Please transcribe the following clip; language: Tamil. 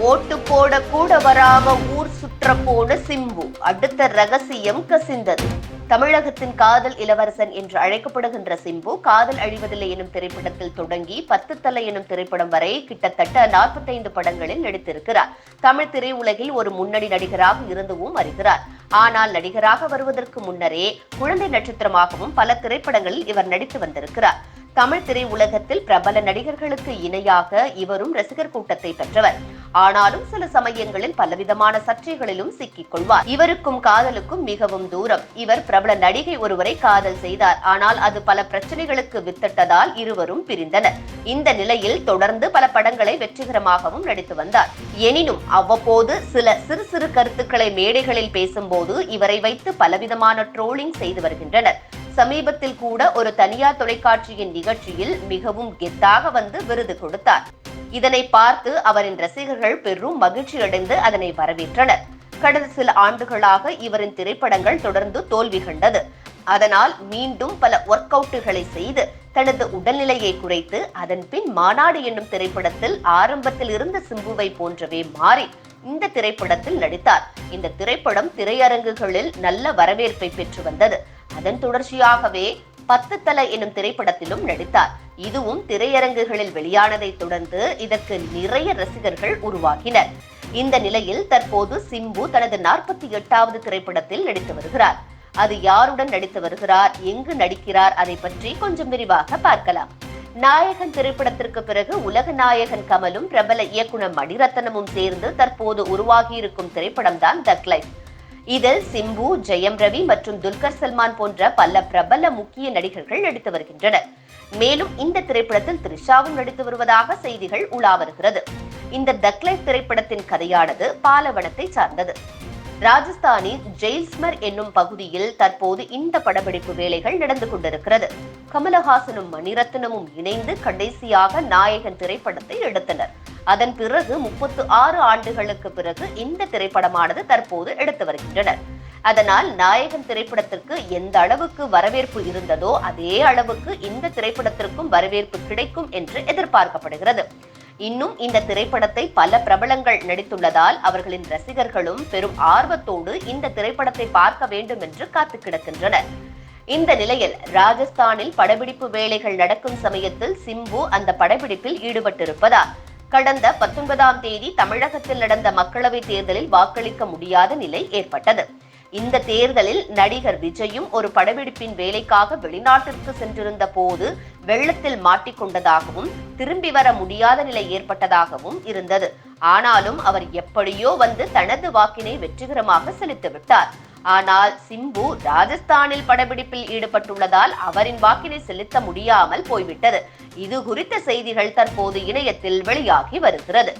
ஓட்டு போட கூட வராம ஊர் சுற்ற போன சிம்பு. அடுத்த ரகசியம் கசிந்தது. தமிழகத்தின் காதல் இளவரசன் என்று அழைக்கப்படுகின்ற சிம்பு காதல் அழிவதில்லை எனும் திரைப்படத்தில் தொடங்கி பத்து தலை எனும் திரைப்படம் வரை கிட்டத்தட்ட நாற்பத்தைந்து படங்களில் நடித்திருக்கிறார். தமிழ் திரையுலகில் ஒரு முன்னணி நடிகராக இருந்தும் அறிகிறார் ஆனால் நடிகராக வருவதற்கு முன்னரே குழந்தை நட்சத்திரமாகவும் பல திரைப்படங்களில் இவர் நடித்து வந்திருக்கிறார். தமிழ் திரையுலகத்தில் பிரபல நடிகர்களுக்கு இணையாக இவரும் ரசிகர் கூட்டத்தை பெற்றவர். ஆனாலும் சில சமயங்களில் பலவிதமான சர்ச்சைகளிலும் சிக்கிக் கொள்வார் இவருக்கும் காதலுக்கும் மிகவும் தூரம். இவர் பிரபல நடிகை ஒருவரை காதல் செய்தார். ஆனால் அது பல பிரச்சனைகளுக்கு வித்திட்டதால் இருவரும் பிரிந்தனர். இந்த நிலையில் தொடர்ந்து பல படங்களை வெற்றிகரமாகவும் நடித்து வந்தார். எனினும் அவ்வப்போது சில சிறு சிறு கருத்துக்களை மேடைகளில் பேசும்போது இவரை வைத்து பலவிதமான ட்ரோலிங் செய்து வருகின்றனர். சமீபத்தில் கூட ஒரு தனியார் தொலைக்காட்சியின் நிகழ்ச்சியில் மிகவும் கெத்தாக வந்து விருது கொடுத்தார். இதனை பார்த்து அவரின் ரசிகர்கள் பெரும் மகிழ்ச்சி அடைந்து அதனை வரவேற்றனர். கடந்த சில ஆண்டுகளாக இவரின் திரைப்படங்கள் தொடர்ந்து தோல்வி கண்டது. அதனால் மீண்டும் பல ஒர்க் அவுட்டுகளை செய்து தனது உடல்நிலையை குறைத்து அதன் பின் மாநாடு என்னும் திரைப்படத்தில் ஆரம்பத்தில் இருந்த சிம்புவை போன்றவே மாறி இந்த திரைப்படத்தில் நடித்தார். இந்த திரைப்படம் திரையரங்குகளில் நல்ல வரவேற்பை பெற்று வந்தது. அதன் தொடர்ச்சியாகவே பத்து தலை எனும் திரைப்படத்திலும் நடித்தார். இதுவும் திரையரங்குகளில் வெளியானதை தொடர்ந்து இதற்கு நிறைய ரசிகர்கள் உருவாகினர். இந்த நிலையில் தற்போது சிம்பு தனது நாற்பத்தி எட்டாவது திரைப்படத்தில் நடித்து வருகிறார். அது யாருடன் நடித்து வருகிறார் எங்கு நடிக்கிறார் அதை பற்றி கொஞ்சம் விரிவாக பார்க்கலாம். நாயகன் திரைப்படத்திற்கு பிறகு உலக நாயகன் கமலும் பிரபல இயக்குனர் மணிரத்னமும் சேர்ந்து தற்போது உருவாகியிருக்கும் திரைப்படம் தான் தக் இதில் சிம்பு ஜெயம் ரவி மற்றும் துல்கர் சல்மான் போன்ற பல பிரபல முக்கிய நடிகர்கள் நடித்து வருகின்றனர். மேலும் இந்த திரைப்படத்தில் த்ரிஷாவும் நடித்து வருவதாக செய்திகள் உலா வருகிறது. இந்த தக்லைஃப் திரைப்படத்தின் கதையானது பாலவனத்தை சார்ந்தது. ராஜஸ்தானின் ஜெயில்ஸ்மர் என்னும் பகுதியில் தற்போது இந்த படப்பிடிப்பு வேலைகள் நடந்து கொண்டிருக்கிறது. கமலஹாசனும் மணிரத்னமும் இணைந்து கடைசியாக நாயகன் திரைப்படத்தை எடுத்தனர். அதன் பிறகு முப்பத்து ஆறு ஆண்டுகளுக்கு பிறகு இந்த திரைப்படமானது தற்போது எடுத்து வருகின்றனர். அதனால் நாயகன் திரைப்படத்திற்கு எந்த அளவுக்கு வரவேற்பு இருந்ததோ அதே அளவுக்கு இந்த திரைப்படத்திற்கும் வரவேற்பு கிடைக்கும் என்று எதிர்பார்க்கப்படுகிறது. இன்னும் இந்த திரைப்படத்தை பல பிரபலங்கள் நடித்துள்ளதால் அவர்களின் ரசிகர்களும் பெரும் ஆர்வத்தோடு இந்த திரைப்படத்தை பார்க்க வேண்டும் என்று காத்து கிடக்கின்றனர். இந்த நிலையில் ராஜஸ்தானில் படப்பிடிப்பு வேலைகள் நடக்கும் சமயத்தில் சிம்பு அந்த படப்பிடிப்பில் ஈடுபட்டிருப்பதால் கடந்த பத்தொன்பதாம் தேதி தமிழகத்தில் நடந்த மக்களவைத் தேர்தலில் வாக்களிக்க முடியாத நிலை ஏற்பட்டது. இந்த தேர்தலில் நடிகர் விஜயும் ஒரு படப்பிடிப்பின் வேலைக்காக வெளிநாட்டிற்கு சென்றிருந்த போது வெள்ளத்தில் மாட்டிக்கொண்டதாகவும் திரும்பி வர முடியாத நிலை ஏற்பட்டதாகவும் இருந்தது. ஆனாலும் அவர் எப்படியோ வந்து தனது வாக்கினை வெற்றிகரமாக செலுத்திவிட்டார். ஆனால் சிம்பு ராஜஸ்தானில் படப்பிடிப்பில் ஈடுபட்டுள்ளதால் அவரின் வாக்கினை செலுத்த முடியாமல் போய்விட்டது. இது குறித்த செய்திகள் தற்போது இணையத்தில் வெளியாகி வருகிறது.